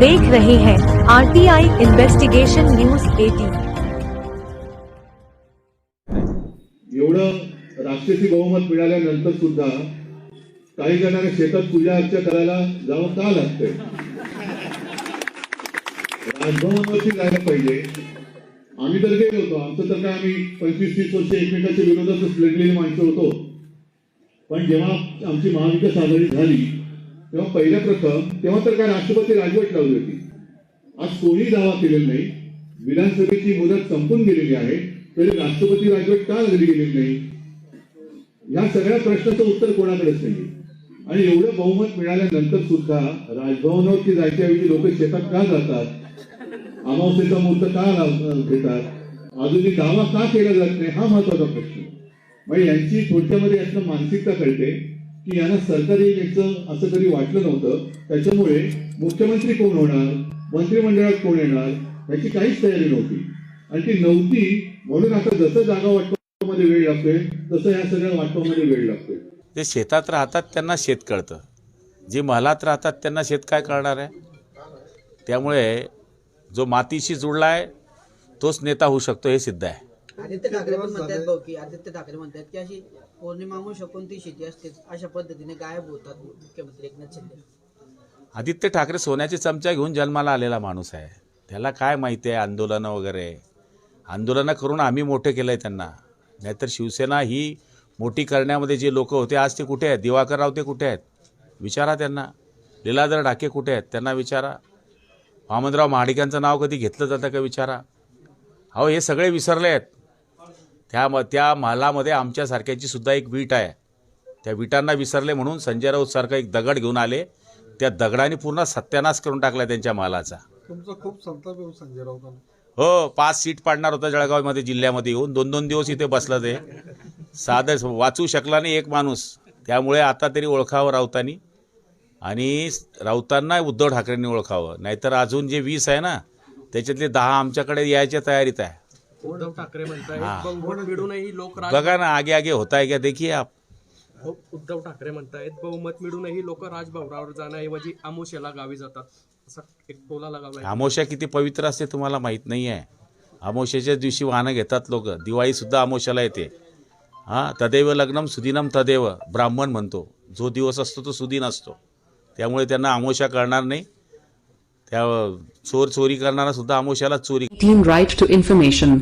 देख रहे हैं आरटीआई इन्वेस्टिगेशन न्यूज 18 एवढं राष्ट्रपती बहुमत मिळाल्यानंतर सुद्धा काही जणांना शेतात पूजा अर्चा करायला जावं का लागतंय? राजभवनावरती जायला पाहिजे. आम्ही तर गेलो होतो. आमचं तर काय आम्ही पंचवीस तीस वर्ष एकमेकाच्या विरोधातच लढलेली माणसं होतो. पण जेव्हा आमची महाविकास आघाडी झाली तेव्हा पहिल्या प्रथम तेव्हा तर काय राष्ट्रपती राजवट लावली होती. आज कोणी दावा केलेला नाही विधानसभेची मुदत संपून गेलेली आहे तरी राष्ट्रपती राजवट का लागली गेलेली नाही? या सगळ्या प्रश्नाचं उत्तर कोणाकडेच नाही आणि एवढं बहुमत मिळाल्यानंतर सुद्धा राजभवनावरती जायच्याऐवजी लोक शेतात का जातात? अमावस्येचा मुहूर्त का घेतात? अजूनही दावा का केला जात नाही? हा महत्त्वाचा प्रश्न. म्हणजे यांची थोडक्यामध्ये यातनं मानसिकता कळते. की यांना सरकारी यायचं असं कधी वाटलं नव्हतं. त्याच्यामुळे मुख्यमंत्री कोण होणार? मंत्रिमंडळात कोण येणार? याची काहीच तयारी नव्हती. आणि ती नव्हती म्हणून आता जसं जागा वाटपामध्ये वेळ लागतोय तसं या सगळ्या वाटपामध्ये वेळ लागतोय. जे शेतात राहतात त्यांना शेत कळतं. जे महालात राहतात त्यांना शेत काय कळणार आहे? त्यामुळे जो मातीशी जुळला आहे तोच नेता होऊ शकतो हे सिद्ध आहे. आदित्य ठाकरे पण म्हणतात भाऊ की आदित्य ठाकरे म्हणतात की अशी पौर्णिमा अमावस्या कोणती शेती असते अशा पद्धतीने गायब होतात मुख्यमंत्री एकनाथ शिंदे. आदित्य ठाकरे सोन्याची चमचा घेऊन जन्माला आलेला माणूस आहे. त्याला काय माहिती आहे आंदोलनं वगैरे? आंदोलनं करून आम्ही मोठे केलं आहे त्यांना. नाहीतर शिवसेना ही मोठी करण्यामध्ये जे लोक होते आज ते कुठे आहेत? दिवाकर राव ते कुठे आहेत? विचारा त्यांना. लीलाधर ढाके कुठे आहेत? त्यांना विचारा. वामनराव महाडिकांचं नाव कधी घेतलं जातं का विचारा? अहो हे सगळे विसरले आहेत. त्या म त्या महालामध्ये आमच्यासारख्याची सुद्धा एक वीट आहे. त्या विटांना विसरले म्हणून संजय राऊतसारखा एक दगड घेऊन आले. त्या दगडाने पूर्ण सत्यानाश करून टाकला त्यांच्या मालाचा तुमचा खूप संताप येऊ संजय राऊतांना. हो पाच सीट पाडणार होता जळगावमध्ये जिल्ह्यामध्ये येऊन. दोन दोन दिवस इथे बसलं ते. साधं वाचू शकला नाही एक माणूस. त्यामुळे आता तरी ओळखावं राऊतांनी. आणि राऊतांना उद्धव ठाकरेंनी ओळखावं. नाहीतर अजून जे वीस आहे ना त्याच्यातले दहा आमच्याकडे यायच्या तयारीत आहे. उद्धव ठाकरे हा. म्हणतायत बहुमत मिळूनही लोक राज बघा ना आगे आगे होता है क्या देखिए आप. उद्धव ठाकरे म्हणतायत बहुमत मिळूनही लोक राजभवनावर जाण्याऐवजी आमोशेला गावी जातात. असा एक टोला अमावस्या किती पवित्र असते तुम्हाला माहीत नाही आहे अमावस्याच्या दिवशी वाहनं घेतात लोक. दिवाळीसुद्धा अमावस्याला येते. हां तदैव लग्नम सुदिनम तदैव ब्राह्मण म्हणतो. जो दिवस असतो तो सुदिन असतो. त्यामुळे त्यांना अमावस्या कळणार नाही. त्या चोर चोरी करणारा सुद्धा अमावस्याला चोरी Team Right to Information